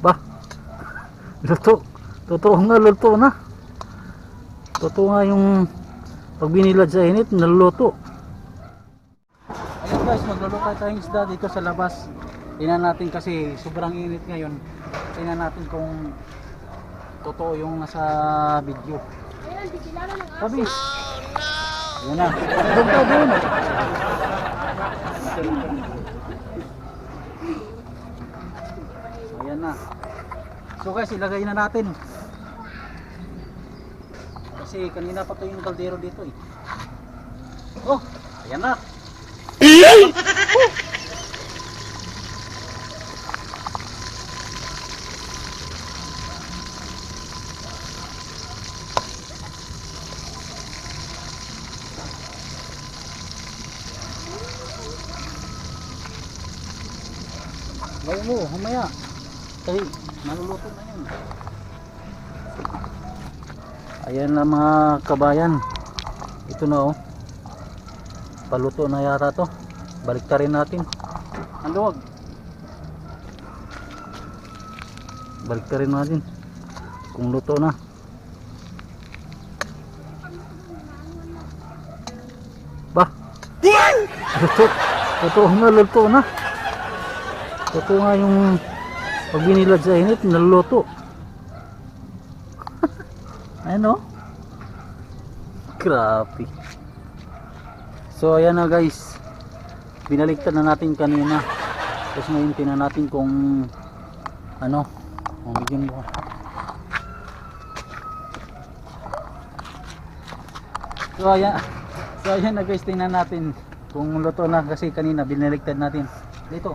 Ba? Luto. Totoo nga, luto na. Totoo nga yung pag binilad sa init, naluluto. Ayun guys, magluluto tayong isda dito sa labas. Tingnan natin kasi sobrang init ngayon. Tingnan natin kung totoo yung nasa video. Sabi. Yan na. Doon ka doon. Ayan na. So guys, ilagay na natin. Kasi kanina pa to yung kaldero dito eh. Oh, ayan na. Bayo mo, humaya. Kasi naluluto na yun. Ayan na mga kabayan. Ito na oh. Paluto na yata to. Balik natin. Ang luwag. Balik rin natin. Kung luto na. Ba? Luto. Totoo nga, luto na. Totoo nga yung pag binilad sa init, naluluto. ano? Grabe. So ayan na guys. Binaliktad na natin kanina. Tapos ngayon tingnan natin kung ano. Oh, bigyan mo. So ayan. So ayan na guys, tingnan natin kung luto na kasi kanina binaliktad natin. Dito.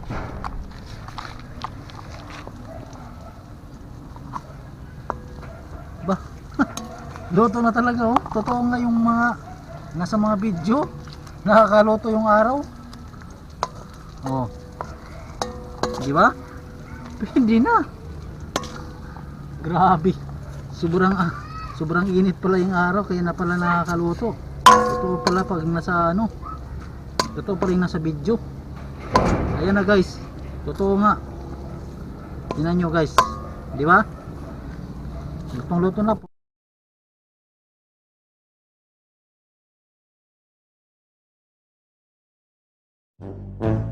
Luto na talaga oh. Totoo nga yung mga nasa mga video. Nakakaluto yung araw. Oh. Di ba? Hindi na. Grabe. Sobrang ah, sobrang init pala yung araw kaya na pala nakakaluto. Ito pala pag nasa ano. Ito pa rin nasa video. Ayan na guys. Totoo nga. Tingnan nyo guys. Di ba? Lutong luto na po. Mm-hmm.